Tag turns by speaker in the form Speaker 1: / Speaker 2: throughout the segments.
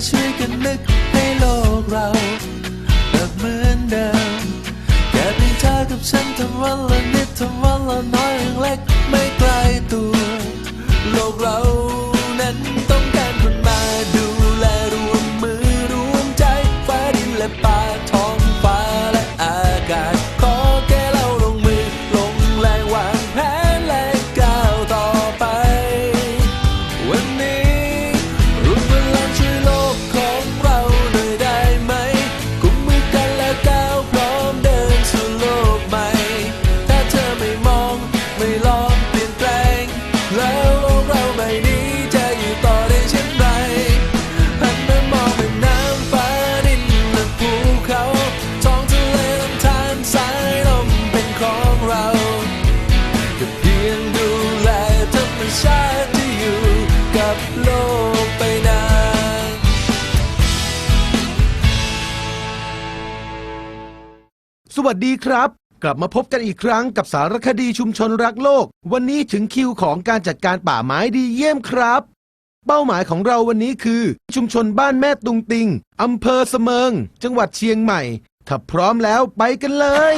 Speaker 1: มาช่วยกันนึกให้โลกเราแบบเหมือนเดิมแค่เพียงเธอกับฉันทำวันละนิดทำวันละน้อยอย่างเล็ก
Speaker 2: วัสดีครับ กลับมาพบกันอีกครั้งกับสารคดีชุมชนรักโลก วันนี้ถึงคิวของการจัดการป่าไม้ดีเยี่ยมครับ เป้าหมายของเราวันนี้คือ ชุมชนบ้านแม่ตุงติงอำเภอเสมิง จังหวัดเชียงใหม่ ถ้าพร้อมแล้วไปกันเลย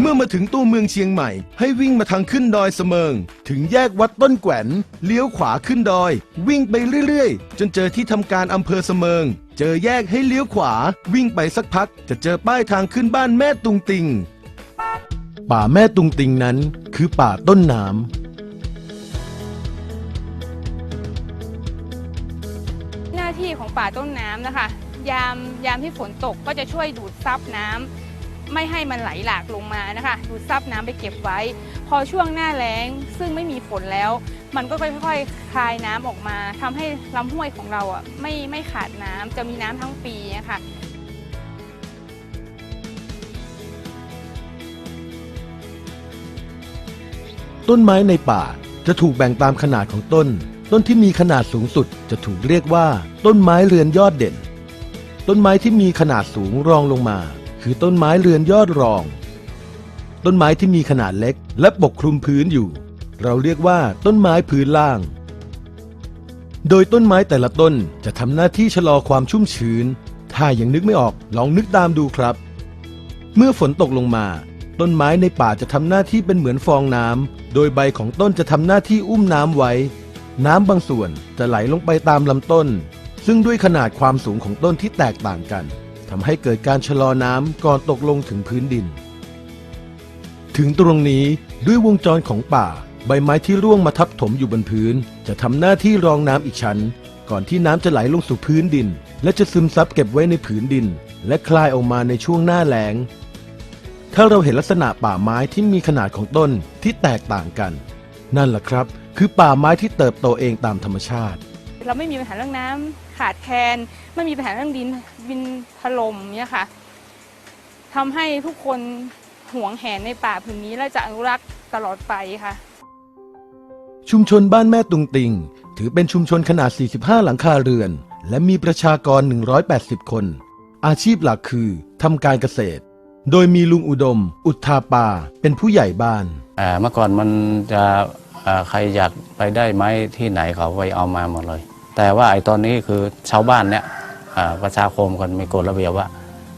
Speaker 2: เมื่อมาถึงตัวเมืองเชียงใหม่ ให้วิ่งมาทางขึ้นดอยเสมิง ถึงแยกวัดต้นแกวนเลี้ยวขวาขึ้นดอย วิ่งไปเรื่อยๆ จนเจอที่ทำการอำเภอเสมิง เจอแยกให้เลี้ยวขวา วิ่งไปสักพัก จะเจอป้ายทางขึ้นบ้านแม่ตุงติง ป่าแม่ตุงติงนั้น คือป่าต้นน้ำ
Speaker 3: หน้าที่ของป่าต้นน้ำนะคะ ยามยามที่ฝนตกก็จะช่วยดูดซับน้ำ ไม่ให้มันไหลหลากลงมานะคะ ดูดซับน้ำไปเก็บไว้ พอช่วงหน้าแล้งซึ่งไม่มีฝนแล้ว มันก็ค่อยๆคลายน้ำออกมาทำให้ลำห้วยของเราอะไม่ไม่ขาดน้ำจะมีน้ำทั้งปีนะคะ
Speaker 2: ต้นไม้ในป่าจะถูกแบ่งตามขนาดของต้น ต้นที่มีขนาดสูงสุดจะถูกเรียกว่า ต้นไม้เรือนยอดเด่น ต้นไม้ที่มีขนาดสูงรองลงมา คือต้นไม้เรือนยอดรอง ต้นไม้ที่มีขนาดเล็กและปกคลุมพื้นอยู่ เราเรียกว่าต้นไม้พื้นล่าง โดยต้นไม้แต่ละต้นจะทำหน้าที่ชะลอความชุ่มชื้น ถ้ายังนึกไม่ออกลองนึกตามดูครับ เมื่อฝนตกลงมา ต้นไม้ในป่าจะทำหน้าที่เป็นเหมือนฟองน้ำโดยใบของต้นจะทำหน้าที่อุ้มน้ำไว้ น้ำบางส่วนจะไหลลงไปตามลำต้น ซึ่งด้วยขนาดความสูงของต้นที่แตกต่างกัน ทำให้เกิดการชะลอน้ำก่อนตกลงถึงพื้นดิน ถึงตรงนี้ด้วยวงจรของป่า ใบไม้ที่ร่วงมาทับถมอยู่บนพื้น จะทำหน้าที่รองน้ำอีกชั้น ก่อนที่น้ำจะไหลลงสู่พื้นดิน และจะซึมซับเก็บไว้ในผืนดิน และคลายออกมาในช่วงหน้าแล้ง ถ้าเราเห็นลักษณะป่าไม้ที่มีขนาดของต้นที่แตกต่างกัน นั่นแหละครับ คือป่าไม้ที่เติบโตเองตามธรรมชาติ
Speaker 3: เราไม่มีปัญหาเรื่องน้ำ ขาดแคลนไม่มีปัญหาเรื่องดินดินถล่มเนี่ยค่ะทำให้ทุกคนหวงแหนในป่าผืนนี้และจะอนุรักษ์ตลอดไปค่ะ
Speaker 2: ชุมชนบ้านแม่ตุงติง ถือเป็นชุมชนขนาด 45 หลังคาเรือน และมีประชากร 180 คน อาชีพหลักคือทำการเกษตร โดยมีลุงอุดม อุทธาปา เป็นผู้ใหญ่บ้าน
Speaker 4: อ่าเมื่อก่อนมันจะอ่าใครอยากไปได้ไม้ที่ไหนเขาไปเอามาหมดเลย แต่ว่าไอ้ตอนนี้คือชาวบ้านเนี่ยประชาคมกันมีกฎระเบียบว่า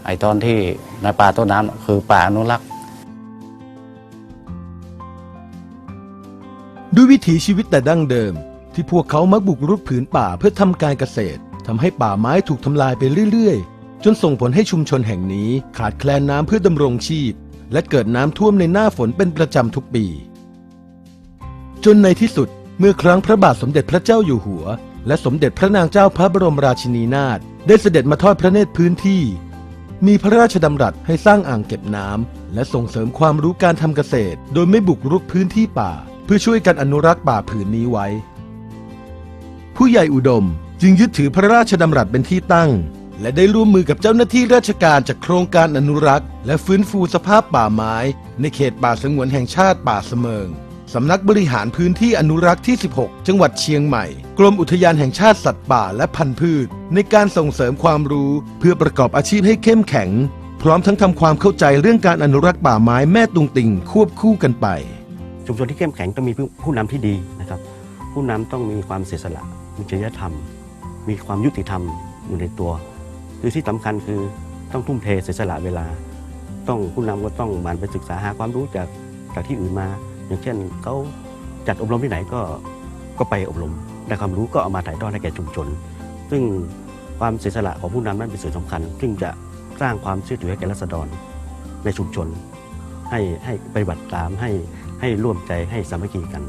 Speaker 4: ไอ้ตอนที่ในป่าต้นน้ำคือป่าอนุรักษ์
Speaker 2: ด้วยวิถีชีวิตแต่ดั้งเดิม ที่พวกเขามักบุกรุกผืนป่าเพื่อทำการเกษตรทำให้ป่าไม้ถูกทำลายไปเรื่อยๆ จนส่งผลให้ชุมชนแห่งนี้ขาดแคลนน้ำเพื่อดำรงชีพ และเกิดน้ำท่วมในหน้าฝนเป็นประจำทุกปี จนในที่สุดเมื่อครั้งพระบาทสมเด็จพระเจ้าอยู่หัว และสมเด็จพระนางเจ้าพระบรมราชินีนาถได้เสด็จมาทอดพระเนตรพื้นที่ มีพระราชดำรัสให้สร้างอ่างเก็บน้ำและส่งเสริมความรู้การทำเกษตร โดยไม่บุกรุกพื้นที่ป่า เพื่อช่วยกันอนุรักษ์ป่าผืนนี้ไว้ ผู้ใหญ่อุดมจึงยึดถือพระราชดำรัสเป็นที่ตั้ง และได้ร่วมมือกับเจ้าหน้าที่ราชการจากโครงการอนุรักษ์ และฟื้นฟูสภาพป่าไม้ ในเขตป่าสงวนแห่งชาติป่าเสมิง สำนักบริหารพื้นที่อนุรักษ์ที่ 16 จังหวัดเชียงใหม่ กรมอุทยานแห่งชาติสัตว์ป่าและพันธุ์พืช ในการส่งเสริมความรู้เพื่อประกอบอาชีพให้เข้มแข็ง พร้อมทั้งทำความเข้าใจเรื่องการอนุรักษ์ป่าไม้แม่ตุงติงควบคู่กันไป
Speaker 5: ชุมชนที่เข้มแข็งต้องมีผู้ผู้นำที่ดีนะครับ ผู้นำต้องมีความเสียสละมีจริยธรรม มีความยุติธรรมอยู่ในตัวคือที่สำคัญคือต้องทุ่มเทเสียสละเวลา ต้องผู้นำก็ต้องหมั่นไปศึกษาหาความรู้จากจากที่อื่นมา อย่างเช่นเขาจัดอบรมที่ไหนก็ก็ไปอบรมได้ความรู้ก็เอามาถ่ายทอดให้แก่ชุมชน ซึ่งความเสียสละของผู้นำนั้นเป็นส่วนสำคัญ ซึ่งจะสร้างความเชื่อถือให้แก่รัษฎรในชุมชน ให้ให้ปฏิบัติตามให้ให้ร่วมใจให้สามัคคีกัน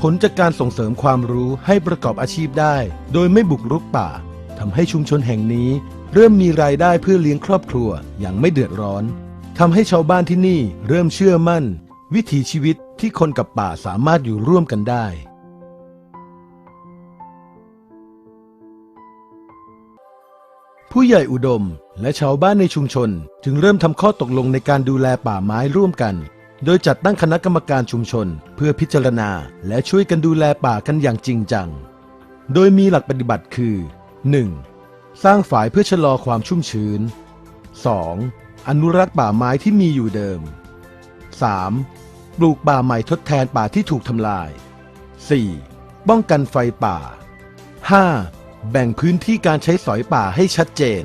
Speaker 2: ผลจากการส่งเสริมความรู้ให้ประกอบอาชีพได้ โดยไม่บุกรุกป่าทำให้ชุมชนแห่งนี้ เริ่มมีรายได้เพื่อเลี้ยงครอบครัวอย่างไม่เดือดร้อน ทำให้ชาวบ้านที่นี่เริ่มเชื่อมั่น วิถีชีวิตที่คนกับป่าสามารถอยู่ร่วมกันได้ ผู้ใหญ่อุดมและชาวบ้านในชุมชน จึงเริ่มทำข้อตกลงในการดูแลป่าไม้ร่วมกัน โดยจัดตั้งคณะกรรมการชุมชน เพื่อพิจารณาและช่วยกันดูแลป่ากันอย่างจริงจัง โดยมีหลักปฏิบัติคือ 1. สร้างฝายเพื่อชะลอความชุ่มชื้น 2. อนุรักษ์ป่าไม้ที่มีอยู่เดิม 3. ปลูกป่าใหม่ทดแทนป่าที่ถูกทำลาย 4. ป้องกันไฟป่า 5. แบ่งพื้นที่การใช้สอยป่าให้ชัดเจน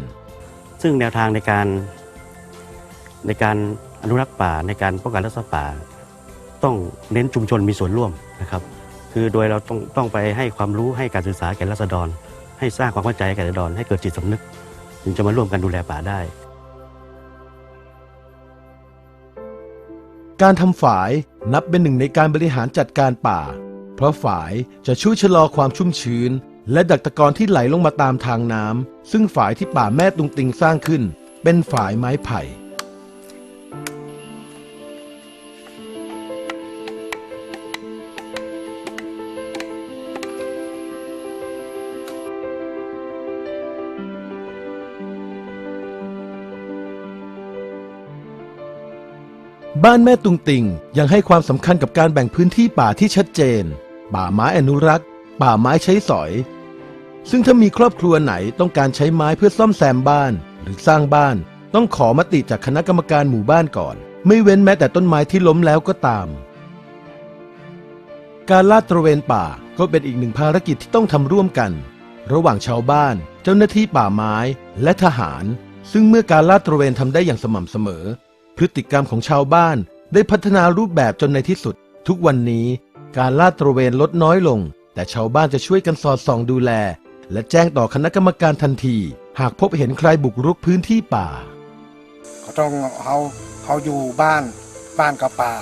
Speaker 5: ซึ่งแนวทางในการ ในการอนุรักษ์ป่าในการป้องกันรักษาป่า ต้องเน้นชุมชนมีส่วนร่วมนะครับ คือโดยเราต้องต้องไปให้ความรู้ให้การศึกษาแก่รัษฎร ให้สร้างความเข้าใจแก่รัษฎรให้เกิดจิตสำนึก ถึงจะมาร่วมกันดูแลป่าได้
Speaker 2: การทำฝายนับเป็นหนึ่งในการบริหารจัดการป่า เพราะฝายจะช่วยชะลอความชุ่มชื้น และดักตะกอนที่ไหลลงมาตามทางน้ำซึ่งฝายที่ป่าแม่ตุงติงสร้างขึ้น เป็นฝายไม้ไผ่ บ้านแม่ตุงติงยังให้ความสำคัญกับการแบ่งพื้นที่ป่าที่ชัดเจน ป่าไม้อนุรักษ์ ป่าไม้ใช้สอย ซึ่งถ้ามีครอบครัวไหนต้องการใช้ไม้เพื่อซ่อมแซมบ้าน หรือสร้างบ้าน ต้องขอมติจากคณะกรรมการหมู่บ้านก่อน ไม่เว้นแม้แต่ต้นไม้ที่ล้มแล้วก็ตาม การลาดตระเวนป่าก็เป็นอีกหนึ่งภารกิจที่ต้องทำร่วมกัน ระหว่างชาวบ้าน เจ้าหน้าที่ป่าไม้ และทหาร ซึ่งเมื่อการลาดตระเวนทำได้อย่างสม่ำเสมอ พฤติกรรมของชาวบ้านได้พัฒนารูปแบบจนในที่สุด ทุกวันนี้การลาดตระเวนลดน้อยลง แต่ชาวบ้านจะช่วยกันสอดส่องดูแล และแจ้งต่อคณะกรรมการทันที หากพบเห็นใครบุกรุกพื้นที่ป่า
Speaker 6: เขาต้องเขาเขาอยู่บ้านบ้านกับป่า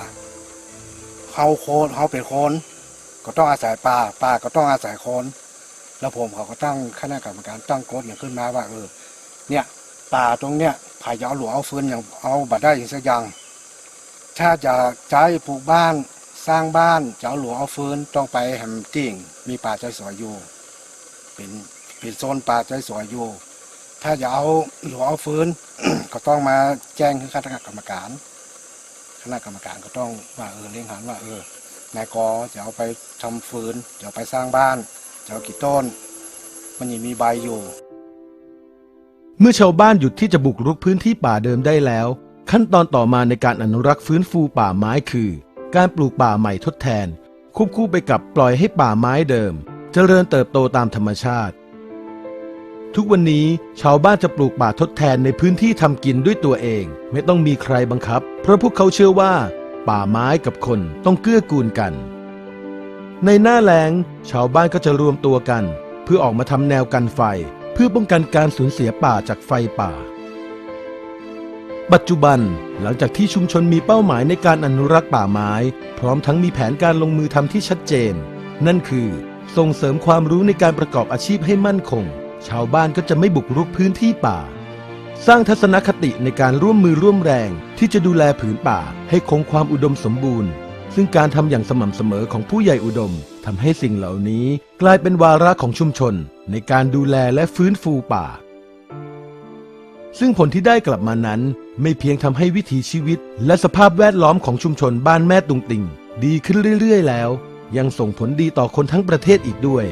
Speaker 6: เขาโคนเขาเป็นโคนก็ต้องอาศัยป่าป่าก็ต้องอาศัยโคนแล้วผมเขาก็ตั้งคณะกรรมการตั้งกฎอย่างขึ้นมาว่าเออเนี่ยป่าตรงเนี้ยายเอาหลวงเอาฟืนอย่างเอาบัตรได้อย่างสักอย่าง ถ้าจะใช้ปลูกบ้านสร้างบ้านจะเอาหลวงเอาฟืนต้องไปแหมติ่งมีป่าใจสวยอยู่เป็นเป็นโซนป่าใจสวยอยู่ ถ้าจะเอาหลวงเอาฟืนก็ต้องมาแจ้งให้คณะกรรมการคณะกรรมการก็ต้องว่าเออเลี้ยงหันว่าเออนายกอจะเอาไปทำฟืนจะเอาไปสร้างบ้านจะเอากี่ต้น มันยังมีใบอยู่
Speaker 2: เมื่อชาวบ้านหยุดที่จะบุกรุกพื้นที่ป่าเดิมได้แล้ว ขั้นตอนต่อมาในการอนุรักษ์ฟื้นฟูป่าไม้คือ การปลูกป่าใหม่ทดแทน ควบคู่ไปกับปล่อยให้ป่าไม้เดิมเจริญเติบโตตามธรรมชาติ ทุกวันนี้ชาวบ้านจะปลูกป่าทดแทนในพื้นที่ทำกินด้วยตัวเอง ไม่ต้องมีใครบังคับ เพราะพวกเขาเชื่อว่า ป่าไม้กับคนต้องเกื้อกูลกัน ในหน้าแล้งชาวบ้านก็จะรวมตัวกัน เพื่อออกมาทำแนวกันไฟ เพื่อป้องกันการสูญเสียป่าจากไฟป่า ปัจจุบันหลังจากที่ชุมชนมีเป้าหมายในการอนุรักษ์ป่าไม้ พร้อมทั้งมีแผนการลงมือทำที่ชัดเจน นั่นคือ ส่งเสริมความรู้ในการประกอบอาชีพให้มั่นคง ชาวบ้านก็จะไม่บุกรุกพื้นที่ป่า สร้างทัศนคติในการร่วมมือร่วมแรงที่จะดูแลผืนป่าให้คงความอุดมสมบูรณ์ ซึ่งการทำอย่างสม่ำเสมอของผู้ใหญ่อุดม ทำให้สิ่งเหล่านี้กลายเป็นวาระของชุมชนในการดูแลและฟื้นฟูป่า ซึ่งผลที่ได้กลับมานั้น ไม่เพียงทำให้วิถีชีวิต และสภาพแวดล้อมของชุมชนบ้านแม่ตุงติง ดีขึ้นเรื่อย ๆ แล้ว ยังส่งผลดีต่อคนทั้งประเทศอีกด้วย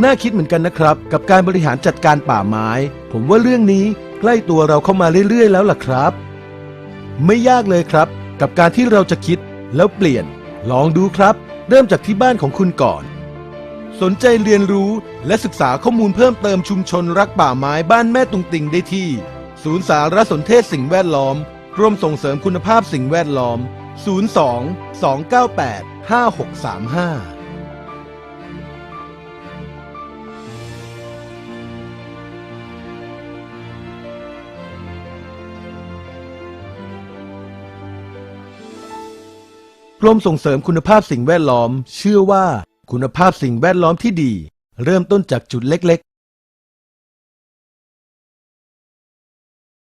Speaker 2: น่าคิดเหมือนกันนะครับ กับการบริหารจัดการป่าไม้ ผมว่าเรื่องนี้ใกล้ตัวเราเข้ามาเรื่อยๆ แล้วล่ะครับ ไม่ยากเลยครับ กับการที่เราจะคิดแล้วเปลี่ยน ลองดูครับ เริ่มจากที่บ้านของคุณก่อน สนใจเรียนรู้และศึกษาข้อมูลเพิ่มเติมชุมชนรักป่าไม้บ้านแม่ตุงติงได้ที่ ศูนย์สารสนเทศสิ่งแวดล้อมกรมส่งเสริมคุณภาพสิ่งแวดล้อม 02 298 5635 กรมส่งเสริมคุณภาพสิ่งแวดล้อม เชื่อว่าคุณภาพสิ่งแวดล้อมที่ดี เริ่มต้นจากจุดเล็ก